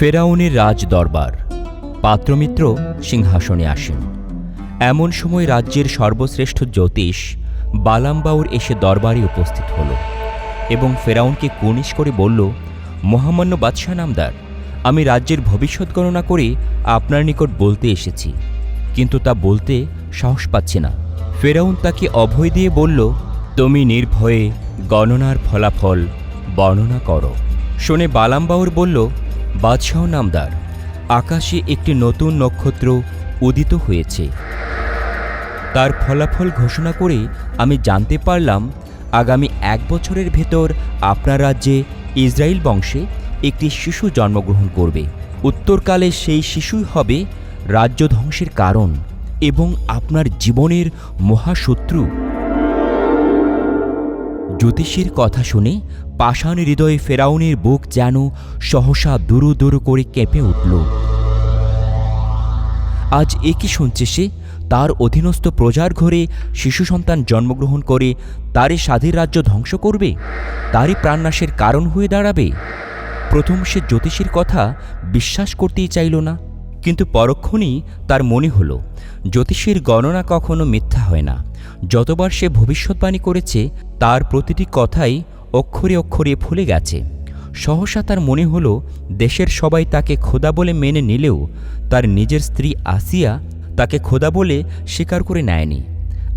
ফেরাউনের রাজ দরবার পাত্রমিত্র সিংহাসনে আসেন। এমন সময় রাজ্যের সর্বশ্রেষ্ঠ জ্যোতিষ বালাম্বাউর এসে দরবারে উপস্থিত হল এবং ফেরাউনকে কুনিশ করে বলল, মহামান্য বাদশাহ নামদার, আমি রাজ্যের ভবিষ্যৎ গণনা করে আপনার নিকট বলতে এসেছি। কিন্তু তা বলতে সাহস পাচ্ছি না। ফেরাউন তাকে অভয় দিয়ে বলল, তুমি নির্ভয়ে গণনার ফলাফল বর্ণনা করো। শুনে বালাম্বাউর বলল বাদশাহ নামদার, আকাশে একটি নতুন নক্ষত্র উদিত হয়েছে। তার ফলাফল ঘোষণা করে আমি জানতে পারলাম, আগামী এক বছরের ভেতর আপনার রাজ্যে ইসরায়েল বংশে একটি শিশু জন্মগ্রহণ করবে। উত্তরকালে সেই শিশুই হবে রাজ্য ধ্বংসের কারণ এবং আপনার জীবনের মহাশত্রু। জ্যোতিষীর কথা শুনে পাষাণ হৃদয়ে ফেরাউনের বুক যেন সহসা দুরু দুরু করে কেঁপে উঠল। আজ এ কি শুনছে সে? তার অধীনস্থ প্রজার ঘরে শিশু সন্তান জন্মগ্রহণ করে তারই স্বাধীন রাজ্য ধ্বংস করবে? তারই প্রাণনাশের কারণ হয়ে দাঁড়াবে? প্রথম সে জ্যোতিষীর কথা বিশ্বাস করতেই চাইল না। কিন্তু পরক্ষণেই তার মনে হলো, জ্যোতিষীর গণনা কখনো মিথ্যা হয় না। যতবার সে ভবিষ্যৎবাণী করেছে, তার প্রতিটি কথাই অক্ষরে অক্ষরে ফুলে গেছে। সহসা তার মনে হলো, দেশের সবাই তাকে খোদা বলে মেনে নিলেও তার নিজের স্ত্রী আসিয়া তাকে খোদা বলে স্বীকার করে নেয়নি।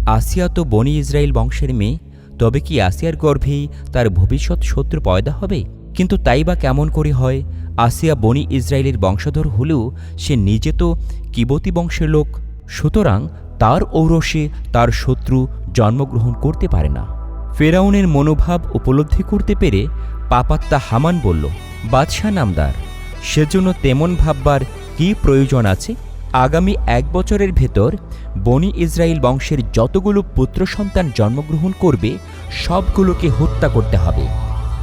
আসিয়া তো বনি ইসরায়েল বংশের মেয়ে, তবে কি আসিয়ার গর্ভেই তার ভবিষ্যৎ শত্রু পয়দা হবে? কিন্তু তাই বা কেমন করে হয়? আসিয়া বনি ইসরায়েলের বংশধর হলেও সে নিজে তো কিবতী বংশের লোক, সুতরাং তার ঔরসে তার শত্রু জন্মগ্রহণ করতে পারে না। ফেরাউনের মনোভাব উপলব্ধি করতে পেরে পাপাত্তা হামান বলল, বাদশাহ নামদার, সেজন্য তেমন ভাববার কি প্রয়োজন আছে? আগামী এক বছরের ভেতর বনি ইসরায়েল বংশের যতগুলো পুত্র সন্তান জন্মগ্রহণ করবে, সবগুলোকে হত্যা করতে হবে।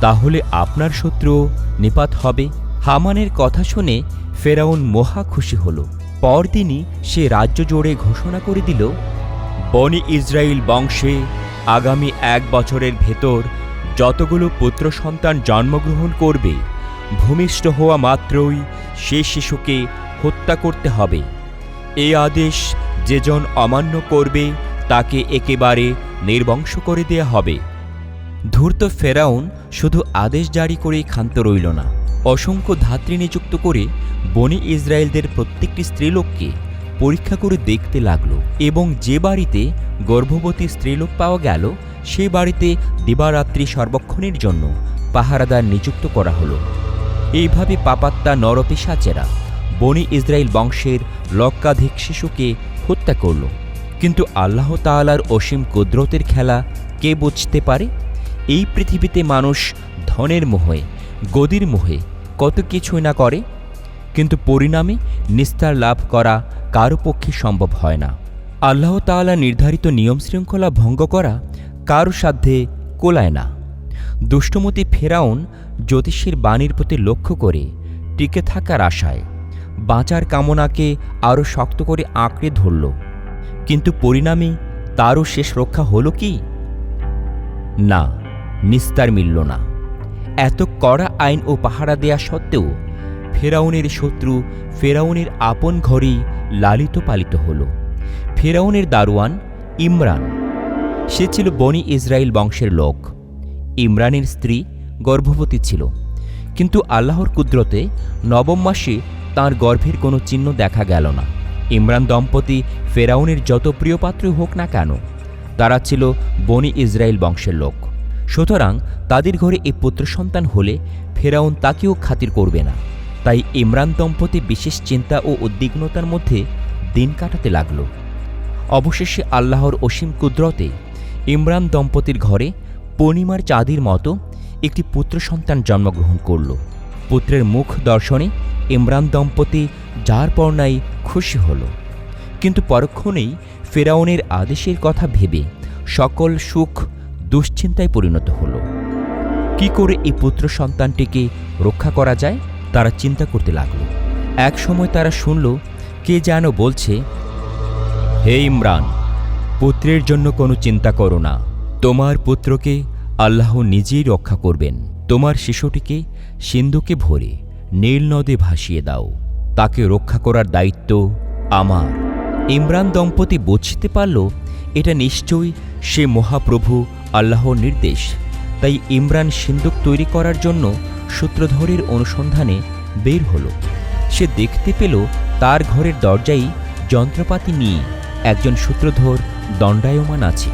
তাহলে আপনার শত্রু নিপাত হবে। হামানের কথা শুনে ফেরাউন মহা খুশি হল। পরদিনই সে রাজ্য জোড়ে ঘোষণা করে দিল, বনি ইসরায়েল বংশে আগামী এক বছরের ভেতর যতগুলো পুত্র সন্তান জন্মগ্রহণ করবে, ভূমিষ্ঠ হওয়া মাত্রই সে শিশুকে হত্যা করতে হবে। এই আদেশ যেজন অমান্য করবে, তাকে একেবারে নির্বংশ করে দেয়া হবে। ধূর্ত ফেরাউন শুধু আদেশ জারি করেই ক্ষান্ত রইল না। অসংখ্য ধাত্রী নিযুক্ত করে বনি ইসরায়েলদের প্রত্যেকটি স্ত্রীলোককে পরীক্ষা করে দেখতে লাগল এবং যে বাড়িতে গর্ভবতী স্ত্রীলোক পাওয়া গেল, সে বাড়িতে দিবারাত্রি সর্বক্ষণের জন্য পাহারাদার নিযুক্ত করা হলো। এইভাবে পাপাত্তা নরপিসাচেরা বনি ইসরায়েল বংশের লক্ষাধিক শিশুকে হত্যা করল। কিন্তু আল্লাহ তাআলার অসীম কুদরতের খেলা কে বুঝতে পারে? এই পৃথিবীতে মানুষ ধনের মোহে, গদির মোহে কত কিছুই না করে। কিন্তু পরিণামে নিস্তার লাভ করা কারও পক্ষে সম্ভব হয় না। আল্লাহ তাআলা নির্ধারিত নিয়ম শৃঙ্খলা ভঙ্গ করা কারও সাধ্যে কোলায় না। দুষ্টমতি ফেরাউন জ্যোতিষীর বাণীর প্রতি লক্ষ্য করে টিকে থাকার আশায় বাঁচার কামনাকে আরও শক্ত করে আঁকড়ে ধরল। কিন্তু পরিণামে তারও শেষ রক্ষা হলো কি? না, নিস্তার মিলল না। এত কড়া আইন ও পাহারা দেয়া সত্ত্বেও ফেরাউনের শত্রু ফেরাউনের আপন ঘরেই লালিত পালিত হল। ফেরাউনের দারোয়ান ইমরান। সে ছিল বনি ইসরায়েল বংশের লোক। ইমরানের স্ত্রী গর্ভবতী ছিল। কিন্তু আল্লাহর কুদরতে নবম মাসে তাঁর গর্ভের কোনো চিহ্ন দেখা গেল না। ইমরান দম্পতি ফেরাউনের যত প্রিয়পাত্রই হোক না কেন, তারা ছিল বনি ইসরায়েল বংশের লোক। সুতরাং তাদের ঘরে এই পুত্র সন্তান হলে ফেরাউন তাকেও খাতির করবে না। তাই ইমরান দম্পতি বিশেষ চিন্তা ও উদ্বিগ্নতার মধ্যে দিন কাটাতে লাগল। অবশেষে আল্লাহর অসীম কুদরতে ইমরান দম্পতির ঘরে পূর্ণিমার চাঁদির মতো একটি পুত্র সন্তান জন্মগ্রহণ করল। পুত্রের মুখ দর্শনে ইমরান দম্পতি যার পর্ণায় খুশি হল। কিন্তু পরক্ষণেই ফেরাউনের আদেশের কথা ভেবে সকল সুখ দুশ্চিন্তায় পরিণত হল। কি করে এই পুত্র সন্তানটিকে রক্ষা করা যায়? তারা চিন্তা করতে লাগল। এক সময় তারা শুনল, কে যেন বলছে, হে ইমরান, পুত্রের জন্য কোনো চিন্তা করো না। তোমার পুত্রকে আল্লাহ নিজেই রক্ষা করবেন। তোমার শিশুটিকে সিন্ধুকে ভরে নীল নদে ভাসিয়ে দাও। তাকে রক্ষা করার দায়িত্ব আমার। ইমরান দম্পতি বুঝতে পারল, এটা নিশ্চয়ই সে মহাপ্রভু আল্লাহর নির্দেশ। তাই ইমরান সিন্দুক তৈরি করার জন্য সূত্রধরের অনুসন্ধানে বের হলো। সে দেখতে পেল তার ঘরের দরজায় যন্ত্রপাতি নিয়ে একজন সূত্রধর দণ্ডায়মান আছে।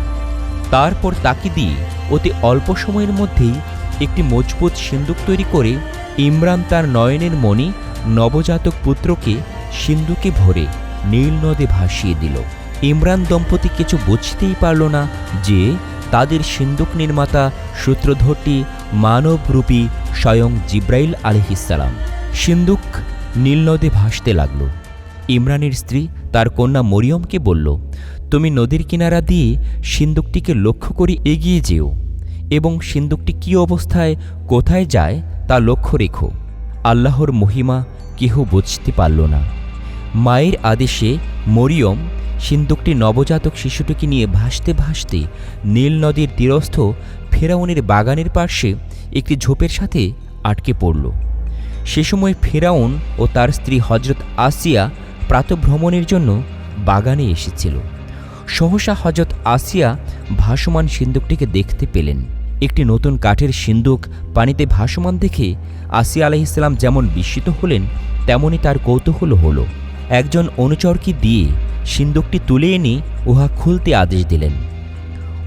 তারপর তাকে দিয়ে অতি অল্প সময়ের মধ্যেই একটি মজবুত সিন্দুক তৈরি করে ইমরান তার নয়নের মণি নবজাতক পুত্রকে সিন্ধুকে ভরে নীল নদে ভাসিয়ে দিল। ইমরান দম্পতি কিছু বুঝতেই পারল না যে তাদের সিন্দুক নির্মাতা সূত্রধরটি মানবরূপী স্বয়ং জিব্রাইল আলহিসাল্লাম সিন্দুক নীল নদে ভাসতে লাগল। ইমরানের স্ত্রী তার কন্যা মরিয়মকে বলল, তুমি নদীর কিনারা দিয়ে সিন্দুকটিকে লক্ষ্য করে এগিয়ে যেও এবং সিন্দুকটি কী অবস্থায় কোথায় যায় তা লক্ষ্য রেখো। আল্লাহর মহিমা কেহ বুঝতে পারল না। মায়ের আদেশে মরিয়ম সিন্দুকটি নবজাতক শিশুটিকে নিয়ে ভাসতে ভাসতে নীল নদীর তীরস্থ ফেরাউনের বাগানের পার্শ্বে একটি ঝোপের সাথে আটকে পড়ল। সে সময় ফেরাউন ও তার স্ত্রী হজরত আসিয়া প্রাতভ্রমণের জন্য বাগানে এসেছিল। সহসা হজরত আসিয়া ভাসমান সিন্দুকটিকে দেখতে পেলেন। একটি নতুন কাঠের সিন্দুক পানিতে ভাসমান দেখে আসিয়া আলাইসাল্লাম যেমন বিস্মিত হলেন, তেমনি তার কৌতূহল হলো। একজন অনুচরকে দিয়ে সিন্দুকটি তুলে এনে উহা খুলতে আদেশ দিলেন।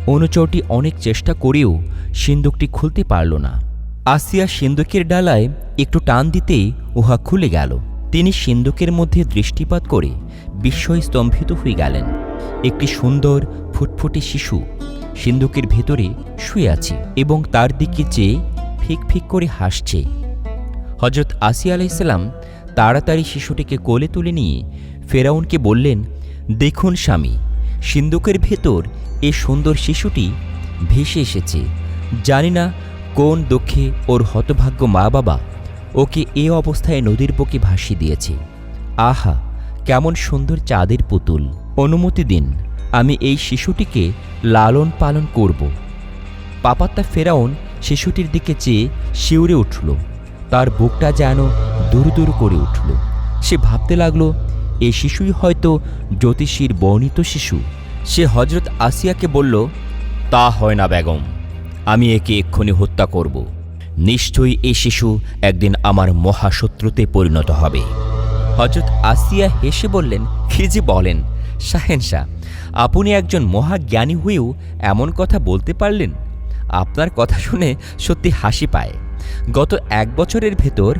অনুচরটি অনেক চেষ্টা করেও সিন্দুকটি খুলতে পারল না। আসিয়া সিন্দুকের ডালায় একটু টান দিতেই উহা খুলে গেল। তিনি সিন্দুকের মধ্যে দৃষ্টিপাত করে বিস্ময় স্তম্ভিত হয়ে গেলেন। একটি সুন্দর ফুটফুটে শিশু সিন্দুকের ভেতরে শুয়ে আছে এবং তার দিকে চেয়ে ফিক ফিক করে হাসছে। হজরত আসিয়া আলাইসাল্লাম তাড়াতাড়ি শিশুটিকে কোলে তুলে নিয়ে ফেরাউনকে বললেন দেখুন স্বামী সিন্দুকের ভেতর এ সুন্দর শিশুটি ভেসে এসেছে। জানি না কোন দুঃখে ওর হতভাগ্য মা বাবা ওকে এ অবস্থায় নদীর বুকে ভাসিয়ে দিয়েছে। আহা, কেমন সুন্দর চাঁদের পুতুল। অনুমতি দিন, আমি এই শিশুটিকে লালন পালন করব। পাপাত্তা ফেরাউন শিশুটির দিকে চেয়ে শিউরে উঠল। তার বুকটা যেন দূর দূর করে উঠল। সে ভাবতে লাগল এই শিশুই হয়তো জ্যোতিষীর বর্ণিত শিশু। সে হজরত আসিয়াকে বলল, তা হয় না বেগম, আমি একে এক্ষুনি হত্যা করব। নিশ্চয়ই এই শিশু একদিন আমার মহাশত্রুতে পরিণত হবে। হজরত আসিয়া হেসে বললেন যে বলেন? শাহেনশাহ আপনি একজন মহাজ্ঞানী হয়েও এমন কথা বলতে পারলেন? আপনার কথা শুনে সত্যি হাসি পায়। গত এক বছরের ভেতর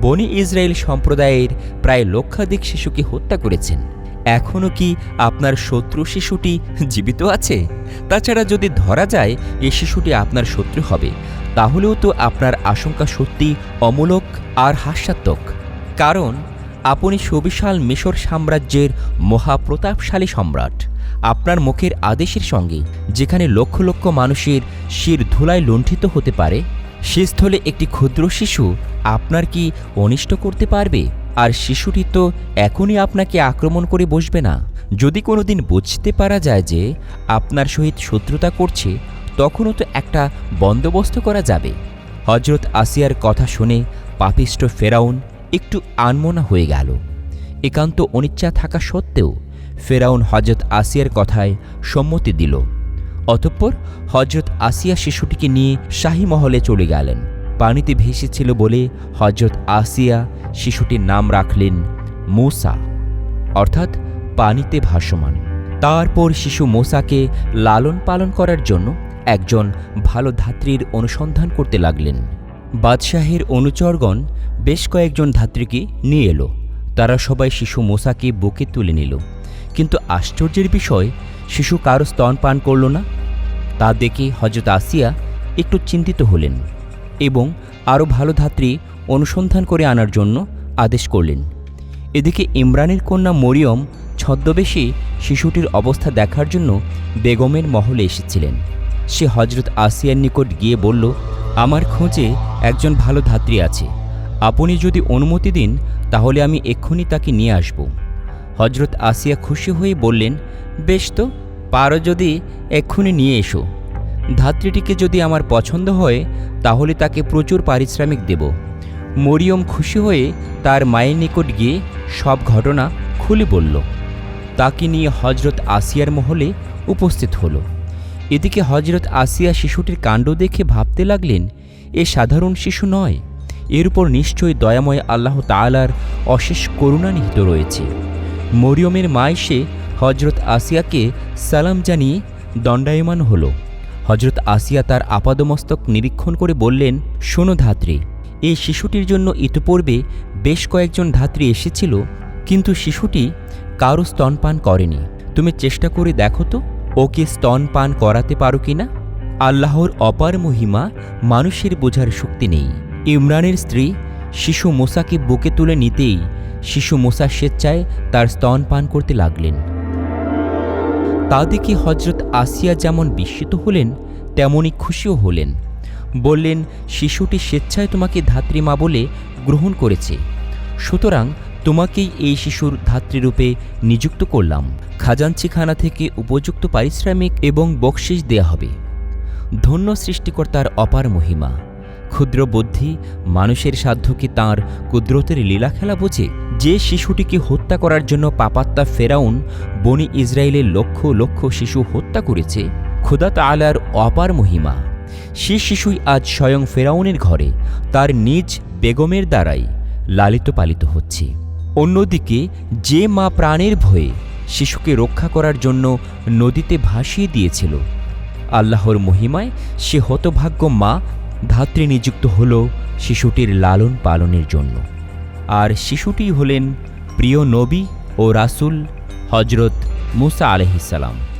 বনি ইসরায়েল সম্প্রদায়ের প্রায় লক্ষাধিক শিশুকে হত্যা করেছেন। এখনও কি আপনার শত্রু শিশুটি জীবিত আছে? তাছাড়া যদি ধরা যায় এই শিশুটি আপনার শত্রু হবে, তাহলেও তো আপনার আশঙ্কা সত্যি অমূলক আর হাস্যাত্মক। কারণ, আপনি সুবিশাল মিশর সাম্রাজ্যের মহাপ্রতাপশালী সম্রাট। আপনার মুখের আদেশের সঙ্গে, যেখানে লক্ষ লক্ষ মানুষের শির ধুলায় লুণ্ঠিত হতে পারে সে স্থলে একটি ক্ষুদ্র শিশু আপনার কি অনিষ্ট করতে পারবে? আর শিশুটি তো এখনই আপনাকে আক্রমণ করে বসবে না। যদি কোনোদিন বুঝতে পারা যায় যে আপনার সহিত শত্রুতা করছে, তখনও তো একটা বন্দোবস্ত করা যাবে। হজরত আসিয়ার কথা শুনে পাপিষ্ট ফেরাউন একটু আনমনা হয়ে গেল। একান্ত অনিচ্ছা থাকা সত্ত্বেও ফেরাউন হজরত আসিয়ার কথায় সম্মতি দিল। অতঃপর হজরত আসিয়া শিশুটিকে নিয়ে শাহী মহলে চলে গেলেন। পানিতে ভেসেছিল বলে হজরত আসিয়া শিশুটির নাম রাখলেন মূসা। অর্থাৎ পানিতে ভাসমান। তারপর শিশু মোসাকে লালন পালন করার জন্য একজন ভালো ধাত্রীর অনুসন্ধান করতে লাগলেন। বাদশাহের অনুচরগণ বেশ কয়েকজন ধাত্রীকে নিয়ে এলো। তারা সবাই শিশু মোসাকে বুকে তুলে নিল। কিন্তু আশ্চর্যের বিষয়, শিশু কারও স্তন পান করল না। তা দেখে হজরত আসিয়া একটু চিন্তিত হলেন এবং আরও ভালো ধাত্রী অনুসন্ধান করে আনার জন্য আদেশ করলেন। এদিকে ইমরানের কন্যা মরিয়ম ছদ্মবেশে শিশুটির অবস্থা দেখার জন্য বেগমের মহলে এসেছিলেন। সে হজরত আসিয়ার নিকট গিয়ে বলল, আমার খোঁজে একজন ভালো ধাত্রী আছে। আপনি যদি অনুমতি দিন, তাহলে আমি এক্ষুনি তাকে নিয়ে আসব। হজরত আসিয়া খুশি হয়ে বললেন, বেশ তো পারো যদি এক্ষুনি নিয়ে এসো। ধাত্রীটিকে যদি আমার পছন্দ হয়, তাহলে তাকে প্রচুর পারিশ্রমিক দেব। মরিয়ম খুশি হয়ে তার মায়ের নিকট গিয়ে সব ঘটনা খুলে বলল। তাকে নিয়ে হজরত আসিয়ার মহলে উপস্থিত হলো। এদিকে হজরত আসিয়া শিশুটির কাণ্ড দেখে ভাবতে লাগলেন, এ সাধারণ শিশু নয়। এর উপর নিশ্চয়ই দয়াময় আল্লাহ তাআলার অশেষ করুণা নিহিত রয়েছে। মরিয়মের মা এসে হজরত আসিয়াকে সালাম জানিয়ে দণ্ডায়মান হল। হজরত আসিয়া তার আপাদমস্তক নিরীক্ষণ করে বললেন, শোনো ধাত্রী, এই শিশুটির জন্য ইতিপূর্বে বেশ কয়েকজন ধাত্রী এসেছিল, কিন্তু শিশুটি কারও স্তনপান করেনি। তুমি চেষ্টা করে দেখো তো, ওকে স্তনপান করাতে পারো কিনা আল্লাহর অপার মহিমা মানুষের বোঝার শক্তি নেই। ইমরানের স্ত্রী শিশু মোসাকে বুকে তুলে নিতেই শিশু মোসা স্বেচ্ছায় তার স্তনপান করতে লাগলেন। তা দেখে হজরত আসিয়া যেমন বিস্মিত হলেন তেমনই খুশিও হলেন। বললেন, শিশুটি স্বেচ্ছায় তোমাকে ধাত্রীমা বলে গ্রহণ করেছে। সুতরাং তোমাকেই এই শিশুর ধাত্রীরূপে নিযুক্ত করলাম। খাজাঞ্চিখানা থেকে উপযুক্ত পারিশ্রমিক এবং বকশিস দেয়া হবে। ধন্য সৃষ্টিকর্তার অপার মহিমা। ক্ষুদ্র বুদ্ধি মানুষের সাধ্যকে তাঁর কুদরতের লীলা খেলা বোঝে? যে শিশুটিকে হত্যা করার জন্য পাপাত্তা ফেরাউন বনি ইসরায়েলের লক্ষ লক্ষ শিশু হত্যা করেছে, খুদা তালার অপার মহিমা। সে শিশুই আজ স্বয়ং ফেরাউনের ঘরে, তার নিজ বেগমের দ্বারাই লালিত পালিত হচ্ছে। অন্যদিকে যে মা প্রাণের ভয়ে শিশুকে রক্ষা করার জন্য নদীতে ভাসিয়ে দিয়েছিল, আল্লাহর মহিমায় সে হতভাগ্য মা ধাত্রী নিযুক্ত হল শিশুটির লালন পালনের জন্য। আর শিশুটি হলেন প্রিয় নবী ও রাসুল হজরত মুসা আলহিসাল্লাম